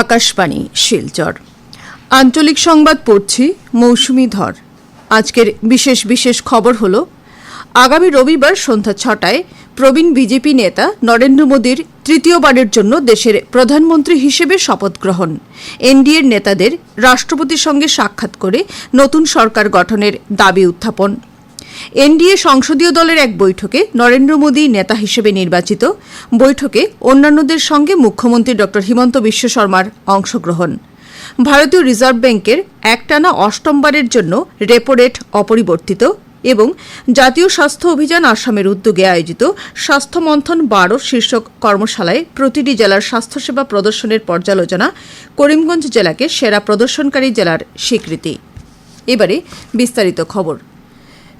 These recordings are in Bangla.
আকাশবাণী, শিলচর। আঞ্চলিক সংবাদ পড়ছি মৌসুমি ধর। আজকের বিশেষ বিশেষ খবর হল, আগামী রবিবার সন্ধ্যা ছটায় প্রবীণ বিজেপি নেতা নরেন্দ্র মোদীর তৃতীয়বারের জন্য দেশের প্রধানমন্ত্রী হিসেবে শপথ গ্রহণ। এনডিএর নেতাদের রাষ্ট্রপতির সঙ্গে সাক্ষাৎ করে নতুন সরকার গঠনের দাবি উত্থাপন। এনডিএ সংসদীয় দলের এক বৈঠকে নরেন্দ্র মোদী নেতা হিসেবে নির্বাচিত। বৈঠকে অন্যান্যদের সঙ্গে মুখ্যমন্ত্রী ড. হিমন্ত বিশ্ব শর্মার অংশগ্রহণ। ভারতীয় রিজার্ভ ব্যাংকের একটানা অষ্টমবারের জন্য রেপো রেট অপরিবর্তিত এবং জাতীয় স্বাস্থ্য অভিযান আসামের উদ্যোগে আয়োজিত স্বাস্থ্য মন্থন বারো শীর্ষক কর্মশালায় প্রতিটি জেলার স্বাস্থ্যসেবা প্রদর্শনের পর্যালোচনা করিমগঞ্জ জেলাকে সেরা প্রদর্শনকারী জেলার স্বীকৃতি। এবারে বিস্তারিত খবর।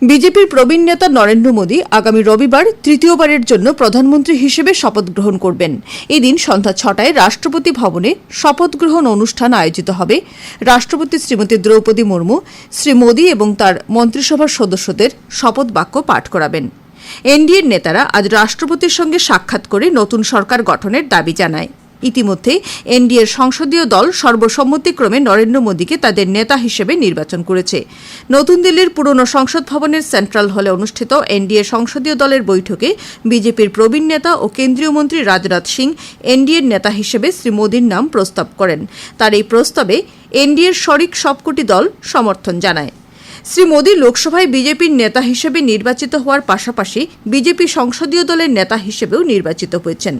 বিজেপির প্রবীণ নেতা নরেন্দ্র মোদী আগামী রবিবার তৃতীয়বারের জন্য প্রধানমন্ত্রী হিসেবে শপথ গ্রহণ করবেন। এদিন সন্ধ্যা ছটায় রাষ্ট্রপতি ভবনে শপথ গ্রহণ অনুষ্ঠান আয়োজিত হবে। রাষ্ট্রপতি শ্রীমতী দ্রৌপদী মুর্মু, শ্রী মোদী এবং তার মন্ত্রিসভার সদস্যদের শপথ বাক্য পাঠ করাবেন। এনডিএর নেতারা আজ রাষ্ট্রপতির সঙ্গে সাক্ষাৎ করে নতুন সরকার গঠনের দাবি জানায়। ইতিমধ্যে এনডিএর সংসদীয় দল সর্বসম্মতিক্রমে নরেন্দ্র মোদীকে তাদের নেতা হিসেবে নির্বাচন করেছে। নতুন দিল্লির পুরনো সংসদ ভবনের সেন্ট্রাল হলে অনুষ্ঠিত এনডিএ সংসদীয় দলের বৈঠকে বিজেপির প্রবীণ নেতা ও কেন্দ্রীয় মন্ত্রী রাজনাথ সিং এনডিএর নেতা হিসেবে শ্রী মোদীর নাম প্রস্তাব করেন। তার এই প্রস্তাবে এনডিএর শরিক সবকটি দল সমর্থন জানায়। শ্রী মোদী লোকসভায় বিজেপির নেতা হিসেবে নির্বাচিত হওয়ার পাশাপাশি বিজেপি সংসদীয় দলের নেতা হিসেবেও নির্বাচিত হয়েছেন।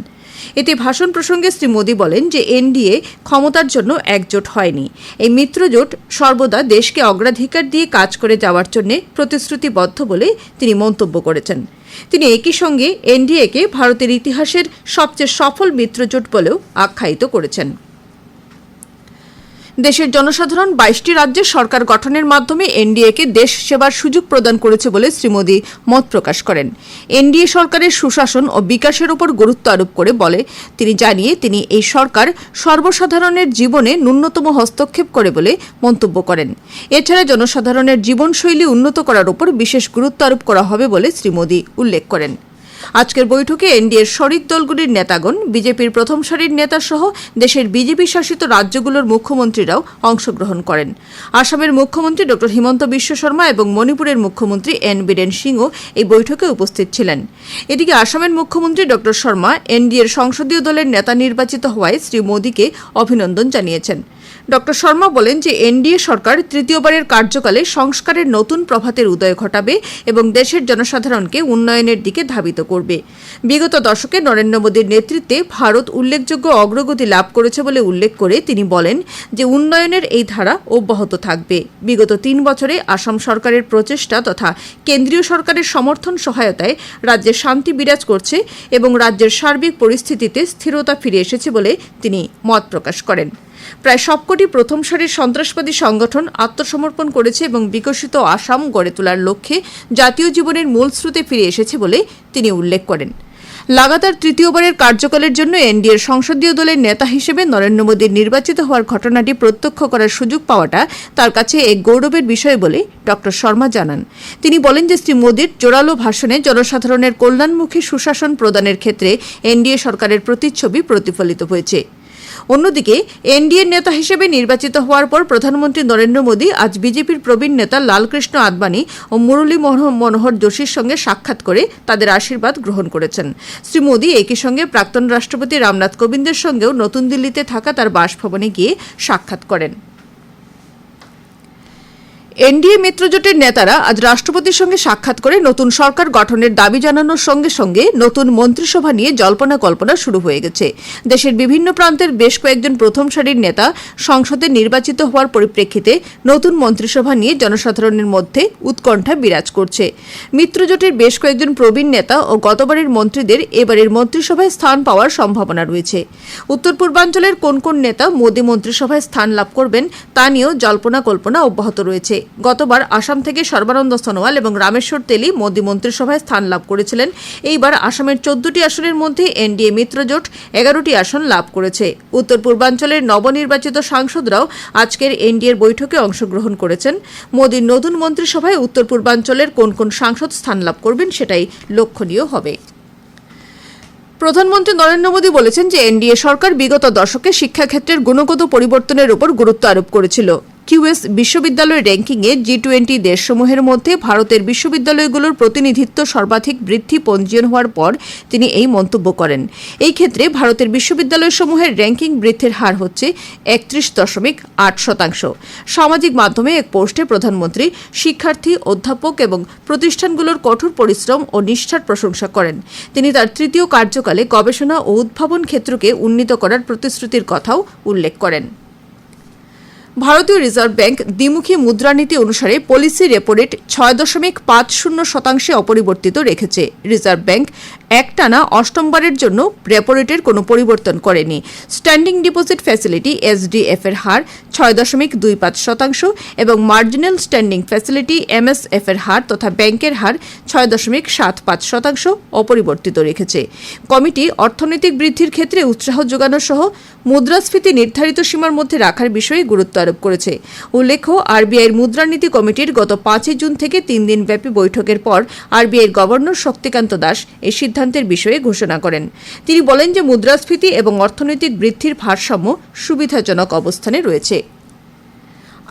এতে ভাষণ প্রসঙ্গে শ্রী মোদী বলেন যে এনডিএ ক্ষমতার জন্য একজোট হয়নি। এই মিত্রজোট সর্বদা দেশকে অগ্রাধিকার দিয়ে কাজ করে যাওয়ার জন্য প্রতিশ্রুতিবদ্ধ বলে তিনি মন্তব্য করেছেন। তিনি একই সঙ্গে এনডিএকে ভারতের ইতিহাসের সবচেয়ে সফল মিত্রজোট বলেও আখ্যায়িত করেছেন। দেশের জনসাধারণ বাইশটি রাজ্যে সরকার গঠনের মাধ্যমে এনডিএকে দেশ সেবার সুযোগ প্রদান করেছে বলে শ্রী মোদী মত প্রকাশ করেন। এনডিএ সরকারের সুশাসন ও বিকাশের উপর গুরুত্ব আরোপ করে বলে তিনি জানিয়ে তিনি এই সরকার সর্বসাধারণের জীবনে ন্যূনতম হস্তক্ষেপ করে বলে মন্তব্য করেন। এছাড়া জনসাধারণের জীবনশৈলী উন্নত করার উপর বিশেষ গুরুত্ব আরোপ করা হবে বলে শ্রী মোদী উল্লেখ করেন। আজকের বৈঠকে এনডিএর শরিক দলগুলির নেতাগণ, বিজেপির প্রথম সারির নেতা সহ দেশের বিজেপি শাসিত রাজ্যগুলোর মুখ্যমন্ত্রীরাও অংশগ্রহণ করেন। আসামের মুখ্যমন্ত্রী ডক্টর হিমন্ত বিশ্ব শর্মা এবং মণিপুরের মুখ্যমন্ত্রী এন বীরেন সিংও এই বৈঠকে উপস্থিত ছিলেন। এদিকে আসামের মুখ্যমন্ত্রী ডক্টর শর্মা এনডিএর সংসদীয় দলের নেতা নির্বাচিত হওয়ায় শ্রী মোদীকে অভিনন্দন জানিয়েছেন। ড শর্মা বলেন যে এনডিএ সরকার তৃতীয়বারের কার্যকালে সংস্কারের নতুন প্রভাতের উদয় ঘটাবে এবং দেশের জনসাধারণকে উন্নয়নের দিকে ধাবিত করবে। বিগত দশকে নরেন্দ্র মোদীর নেতৃত্বে ভারত উল্লেখযোগ্য অগ্রগতি লাভ করেছে বলে উল্লেখ করে তিনি বলেন যে উন্নয়নের এই ধারা অব্যাহত থাকবে। বিগত তিন বছরে আসাম সরকারের প্রচেষ্টা তথা কেন্দ্রীয় সরকারের সমর্থন সহায়তায় রাজ্যে শান্তি বিরাজ করছে এবং রাজ্যের সার্বিক পরিস্থিতিতে স্থিরতা ফিরে এসেছে বলে তিনি মত প্রকাশ করেন। প্রায় সবকটি প্রথম সারির সন্ত্রাসবাদী সংগঠন আত্মসমর্পণ করেছে এবং বিকশিত আসাম গড়ে তোলার লক্ষ্যে জাতীয় জীবনের মূল স্রোতে ফিরে এসেছে বলে তিনি উল্লেখ করেন। লাগাতার তৃতীয়বারের কার্যকালের জন্য এনডিএর সংসদীয় দলের নেতা হিসেবে নরেন্দ্র মোদীর নির্বাচিত হওয়ার ঘটনাটি প্রত্যক্ষ করার সুযোগ পাওয়াটা তার কাছে এক গৌরবের বিষয় বলে ড. শর্মা জানান। তিনি বলেন যে শ্রী মোদীর জোরালো ভাষণে জনসাধারণের কল্যাণমুখী সুশাসন প্রদানের ক্ষেত্রে এনডিএ সরকারের প্রতিচ্ছবি প্রতিফলিত হয়েছে। অন্যদিকে এনডিএর নেতা হিসেবে নির্বাচিত হওয়ার পর প্রধানমন্ত্রী নরেন্দ্র মোদী আজ বিজেপির প্রবীণ নেতা লালকৃষ্ণ আদবানি ও মুরলী মনোহ- মনোহর যোশীর সঙ্গে সাক্ষাৎ করে তাদের আশীর্বাদ গ্রহণ করেছেন। শ্রী মোদী একই সঙ্গে প্রাক্তন রাষ্ট্রপতি রামনাথ কোবিন্দের সঙ্গেও নতুন দিল্লিতে থাকা তার বাসভবনে গিয়ে সাক্ষাৎ করেন। এনডিএ মিত্রজোটের নেতারা আজ রাষ্ট্রপতির সঙ্গে সাক্ষাৎ করে নতুন সরকার গঠনের দাবি জানানোর সঙ্গে সঙ্গে নতুন মন্ত্রিসভা নিয়ে জল্পনা কল্পনা শুরু হয়ে গেছে। দেশের বিভিন্ন প্রান্তের বেশ কয়েকজন প্রথম সারির নেতা সংসদে নির্বাচিত হওয়ার পরিপ্রেক্ষিতে নতুন মন্ত্রিসভা নিয়ে জনসাধারণের মধ্যে উৎকণ্ঠা বিরাজ করছে। মিত্রজোটের বেশ কয়েকজন প্রবীণ নেতা ও গতবারের মন্ত্রীদের এবারের মন্ত্রিসভায় স্থান পাওয়ার সম্ভাবনা রয়েছে। উত্তর পূর্বাঞ্চলের কোন কোন নেতা মোদী মন্ত্রিসভায় স্থান লাভ করবেন তা নিয়েও জল্পনা কল্পনা অব্যাহত রয়েছে। গতবার আসাম থেকে সর্বানন্দ সোনোয়াল এবং রামেশ্বর তেলি মোদী মন্ত্রিসভায় স্থান লাভ করেছিলেন। এইবার আসামের চোদ্দটি আসনের মধ্যে এনডিএ মিত্রজোট এগারোটি আসন লাভ করেছে। উত্তর পূর্বাঞ্চলের নবনির্বাচিত সাংসদরাও আজকের এনডিএর বৈঠকে অংশগ্রহণ করেছেন। মোদীর নতুন মন্ত্রিসভায় উত্তর পূর্বাঞ্চলের কোন কোন সাংসদ স্থান লাভ করবেন সেটাই লক্ষণীয় হবে। প্রধানমন্ত্রী নরেন্দ্র মোদী বলেছেন যে, এনডিএ সরকার বিগত দশকে শিক্ষাক্ষেত্রের গুণগত পরিবর্তনের উপর গুরুত্ব আরোপ করেছিল। কিউএস বিশ্ববিদ্যালয় র্যাঙ্কিংয়ে জি টোয়েন্টি দেশসমূহের মধ্যে ভারতের বিশ্ববিদ্যালয়গুলোর প্রতিনিধিত্ব সর্বাধিক বৃদ্ধি পঞ্জীয়ন হওয়ার পর তিনি এই মন্তব্য করেন। এই ক্ষেত্রে ভারতের বিশ্ববিদ্যালয়সমূহের র্যাঙ্কিং বৃদ্ধির হার হচ্ছে একত্রিশ দশমিক আট শতাংশ। সামাজিক মাধ্যমে এক পোস্টে প্রধানমন্ত্রী, শিক্ষার্থী, অধ্যাপক এবং প্রতিষ্ঠানগুলোর কঠোর পরিশ্রম ও নিষ্ঠার প্রশংসা করেন। তিনি তার তৃতীয় কার্যকালে গবেষণা ও উদ্ভাবন ক্ষেত্রকে উন্নীত করার প্রতিশ্রুতির কথাও উল্লেখ করেন। ভারতীয় রিজার্ভ ব্যাংক দ্বিমুখী মুদ্রানীতি অনুসারে পলিসি রেপো রেট ছয় দশমিক পাঁচ শূন্য শতাংশে অপরিবর্তিত রেখেছে। রিজার্ভ ব্যাংক একটানা অষ্টমবারের জন্য রেপো রেটের কোনো পরিবর্তন করেনি। স্ট্যান্ডিং ডিপোজিট ফ্যাসিলিটি এসডিএফ এর হার ছয় দশমিক দুই পাঁচ শতাংশ এবং মার্জিনাল স্ট্যান্ডিং ফ্যাসিলিটি এমএসএফ এর হার তথা ব্যাংকের হার ছয় দশমিক সাত পাঁচ শতাংশ অপরিবর্তিত রেখেছে। কমিটি অর্থনৈতিক বৃদ্ধির ক্ষেত্রে উৎসাহ যোগানো সহ মুদ্রাস্ফীতি নির্ধারিত সীমার মধ্যে রাখার বিষয়ে গুরুত্ব আরোপ করেছে। উল্লেখ্য আরবিআইয়ের মুদ্রানীতি কমিটির গত পাঁচই জুন থেকে তিন দিন ব্যাপী বৈঠকের পর আরবিআইয়ের গভর্নর শক্তিকান্ত দাস এই সিদ্ধান্তের বিষয়ে ঘোষণা করেন। তিনি বলেন যে মুদ্রাস্ফীতি এবং অর্থনৈতিক বৃদ্ধির ভারসাম্য সুবিধাজনক অবস্থানে রয়েছে।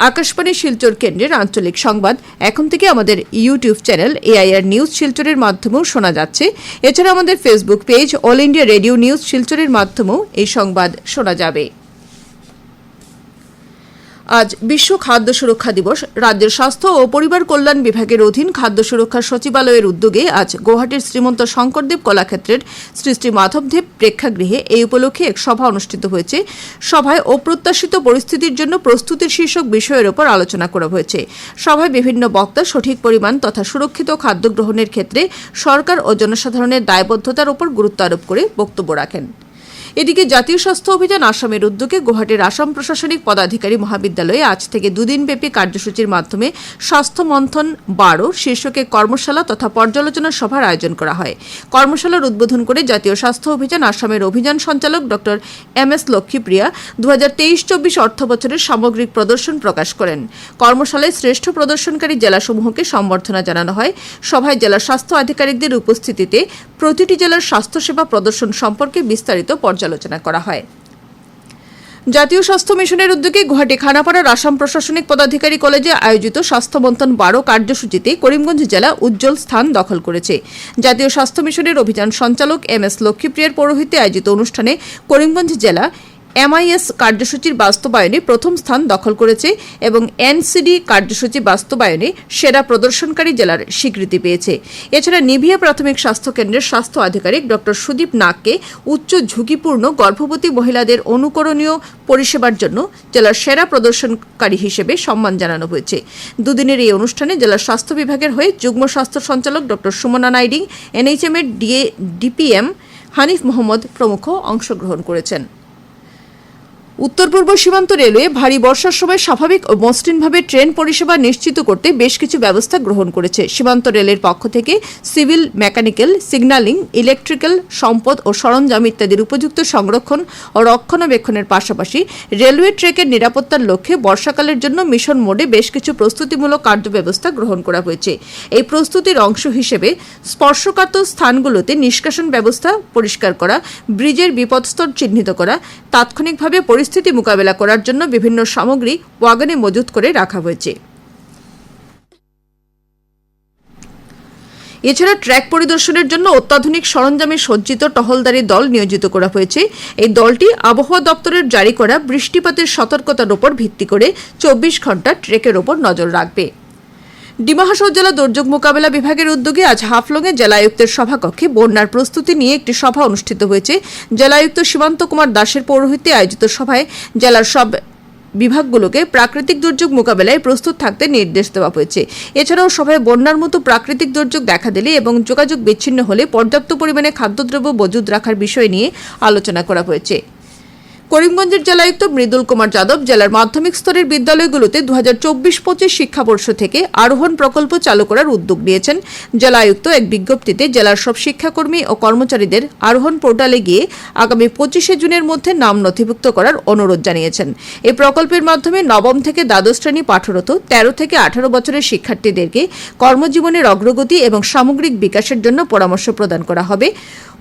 আকাশবাণী শিলচর কেন্দ্রের আঞ্চলিক সংবাদ। এখন থেকে আমাদের ইউটিউব চ্যানেল এআইআর নিউজ শিলচরের মাধ্যমেও শোনা যাচ্ছে। এছাড়া আমাদের Facebook page All India Radio News শিলচরের মাধ্যমেও এই সংবাদ শোনা যাবে। আজ বিশ্ব খাদ্য সুরক্ষা দিবস। রাজ্যের স্বাস্থ্য ও পরিবার কল্যাণ বিভাগের অধীন খাদ্য সুরক্ষা সচিবালয়ের উদ্যোগে আজ গুয়াহাটির শ্রীমন্ত শঙ্করদেব কলাক্ষেত্রের শ্রী শ্রী মাধবদেব প্রেক্ষাগৃহে এই উপলক্ষে এক সভা অনুষ্ঠিত হয়েছে। সভায় অপ্রত্যাশিত পরিস্থিতির জন্য প্রস্তুতির শীর্ষক বিষয়ের উপর আলোচনা করা হয়েছে। সভায় বিভিন্ন বক্তা সঠিক পরিমাণ তথা সুরক্ষিত খাদ্য গ্রহণের ক্ষেত্রে সরকার ও জনসাধারণের দায়বদ্ধতার উপর গুরুত্ব আরোপ করে বক্তব্য রাখেন। এদিকে জাতীয় স্বাস্থ্য অভিযান আসামের উদ্যোগে গুয়াহাটির আসাম প্রশাসনিক পদাধিকারী মহাবিদ্যালয়ে আজ থেকে দুদিনব্যাপী কার্যসূচির মাধ্যমে স্বাস্থ্য মন্থন বারো শীর্ষকে কর্মশালা তথা পর্যালোচনা সভার আয়োজন করা হয়। কর্মশালার উদ্বোধন করে জাতীয় স্বাস্থ্য অভিযান আসামের অভিযান সঞ্চালক ডক্টর এম এস লক্ষ্মীপ্রিয়া দু হাজার তেইশ চব্বিশ অর্থ বছরের সামগ্রিক প্রদর্শন প্রকাশ করেন। কর্মশালায় শ্রেষ্ঠ প্রদর্শনকারী জেলাসমূহকে সম্বর্ধনা জানানো হয়। সভায় জেলা স্বাস্থ্য আধিকারিকদের উপস্থিতিতে প্রতিটি জেলার স্বাস্থ্যসেবা প্রদর্শন সম্পর্কে বিস্তারিত পর্যালোচনা করা হয়। জাতীয় স্বাস্থ্য মিশনের উদ্যোগে গুয়াহাটি খানাপাড়ার আসাম প্রশাসনিক পদাধিকারী কলেজে আয়োজিত স্বাস্থ্য মন্থন বারো কার্যসূচিতে করিমগঞ্জ জেলা উজ্জ্বল স্থান দখল করেছে। জাতীয় স্বাস্থ্য মিশনের অভিযান সঞ্চালক এম এস লক্ষ্মীপ্রিয়ার পৌরোহিত্যে আয়োজিত অনুষ্ঠানে করিমগঞ্জ জেলা এমআইএস কার্যসূচির বাস্তবায়নে প্রথম স্থান দখল করেছে এবং এনসিডি কার্যসূচি বাস্তবায়নে সেরা প্রদর্শনকারী জেলার স্বীকৃতি পেয়েছে। এছাড়া নিভিয়া প্রাথমিক স্বাস্থ্য কেন্দ্রের স্বাস্থ্য আধিকারিক ডক্টর সুদীপ নাগকে উচ্চ ঝুঁকিপূর্ণ গর্ভবতী মহিলাদের অনুকরণীয় পরিষেবার জন্য জেলার সেরা প্রদর্শনকারী হিসেবে সম্মান জানানো হয়েছে। দুদিনের এই অনুষ্ঠানে জেলার স্বাস্থ্য বিভাগের হয়ে যুগ্ম স্বাস্থ্য সঞ্চালক ডক্টর সুমনা নাইডিং এনএইচএম এর ডিএ ডিপিএম হানিফ মোহাম্মদ প্রমুখ অংশগ্রহণ করেছেন। উত্তর পূর্ব সীমান্ত রেলওয়ে ভারী বর্ষার সময় স্বাভাবিক ও মসৃণভাবে ট্রেন পরিষেবা নিশ্চিত করতে বেশ কিছু ব্যবস্থা গ্রহণ করেছে। সীমান্ত রেলের পক্ষ থেকে সিভিল, মেকানিক্যাল, সিগন্যালিং, ইলেকট্রিক্যাল সম্পদ ও সরঞ্জাম ইত্যাদির উপযুক্ত সংরক্ষণ ও রক্ষণাবেক্ষণের পাশাপাশি রেলওয়ে ট্রেকের নিরাপত্তার লক্ষ্যে বর্ষাকালের জন্য মিশন মোডে বেশ কিছু প্রস্তুতিমূলক কার্যব্যবস্থা গ্রহণ করা হয়েছে। এই প্রস্তুতির অংশ হিসেবে স্পর্শকাতর স্থানগুলোতে নিষ্কাশন ব্যবস্থা পরিষ্কার করা, ব্রিজের বিপদস্তর চিহ্নিত করা, তাৎক্ষণিকভাবে পরিস্থিতি মোকাবেলা করার জন্য বিভিন্ন সামগ্রী ওয়াগনে মজুত করে রাখা হয়েছে। এছাড়া ট্র্যাক পরিদর্শনের জন্য অত্যাধুনিক সরঞ্জামে সজ্জিত টহলদারি দল নিয়োজিত করা হয়েছে। এই দলটি আবহাওয়া দপ্তরের জারি করা বৃষ্টিপাতের সতর্কতার উপর ভিত্তি করে চব্বিশ ঘণ্টা ট্রেকের ওপর নজর রাখবে। ডিমা হাসর জেলা দুর্যোগ মোকাবেলা বিভাগের উদ্যোগে আজ হাফলংয়ে জেলায়ুক্তের সভাকক্ষে বন্যার প্রস্তুতি নিয়ে একটি সভা অনুষ্ঠিত হয়েছে। জেলায়ুক্ত সীমান্ত কুমার দাসের পৌরোহিত্যে আয়োজিত সভায় জেলার সব বিভাগগুলোকে প্রাকৃতিক দুর্যোগ মোকাবেলায় প্রস্তুত থাকতে নির্দেশ দেওয়া হয়েছে। এছাড়াও সভায় বন্যার মতো প্রাকৃতিক দুর্যোগ দেখা দিলে এবং যোগাযোগ বিচ্ছিন্ন হলে পর্যাপ্ত পরিমাণে খাদ্যদ্রব্য মজুদ রাখার বিষয় নিয়ে আলোচনা করা হয়েছে। করিমগঞ্জের জেলায়ুক্ত মৃদুল কুমার যাদব জেলার মাধ্যমিক স্তরের বিদ্যালয়গুলোতে দু হাজার চব্বিশ পঁচিশ শিক্ষাবর্ষ থেকে আরোহণ প্রকল্প চালু করার উদ্যোগ নিয়েছেন। জেলায়ুক্ত এক বিজ্ঞপ্তিতে জেলার সব শিক্ষাকর্মী ও কর্মচারীদের আরোহণ পোর্টালে গিয়ে আগামী পঁচিশে জুনের মধ্যে নাম নথিভুক্ত করার অনুরোধ জানিয়েছেন। এই প্রকল্পের মাধ্যমে নবম থেকে দ্বাদশ শ্রেণি পাঠরত তেরো থেকে আঠারো বছরের শিক্ষার্থীদেরকে কর্মজীবনের অগ্রগতি এবং সামগ্রিক বিকাশের জন্য পরামর্শ প্রদান করা হবে।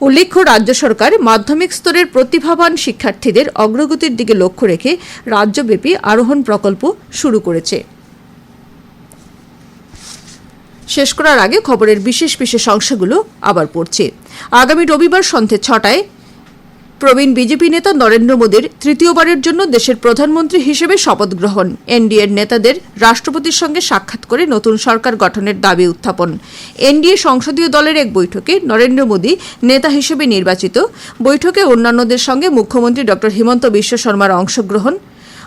উল্লেখ্য, রাজ্য সরকার মাধ্যমিক স্তরের প্রতিভাবান শিক্ষার্থীদের অগ্রগতির দিকে লক্ষ্য রেখে রাজ্যব্যাপী আরোহণ প্রকল্প শুরু করেছে। শেষ করার আগে খবরের বিশেষ বিশেষ অংশগুলো আবার পড়ছে। আগামী রবিবার সন্ধ্যে ছটায় প্রবীণ বিজেপি নেতা নরেন্দ্র মোদীর তৃতীয়বারের জন্য দেশের প্রধানমন্ত্রী হিসেবে শপথ গ্রহণ। এনডিএর নেতাদের রাষ্ট্রপতির সঙ্গে সাক্ষাৎ করে নতুন সরকার গঠনের দাবি উত্থাপন। এনডিএ সংসদীয় দলের এক বৈঠকে নরেন্দ্র মোদী নেতা হিসেবে নির্বাচিত। বৈঠকে অন্যান্যদের সঙ্গে মুখ্যমন্ত্রী ড হিমন্ত বিশ্ব শর্মার অংশগ্রহণ।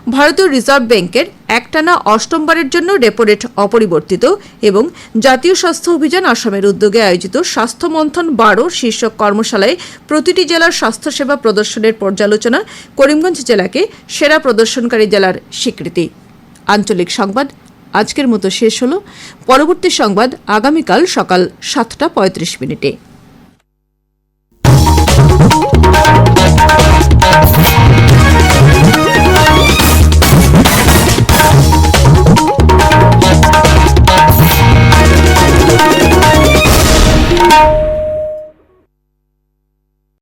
ভারতীয় রিজার্ভ ব্যাংকের একটানা অষ্টমবারের জন্য রেপো রেট অপরিবর্তিত এবং জাতীয় স্বাস্থ্য অভিযান আসামের উদ্যোগে আয়োজিত স্বাস্থ্য মন্থন বারো শীর্ষক কর্মশালায় প্রতিটি জেলার স্বাস্থ্যসেবা প্রদর্শনের পর্যালোচনা করিমগঞ্জ জেলাকে সেরা প্রদর্শনকারী জেলার স্বীকৃতি। আঞ্চলিক সংবাদ, আজকের মতো শেষ হল। পরবর্তী সংবাদ আগামীকাল সকাল সাতটা পঁয়ত্রিশ মিনিটে।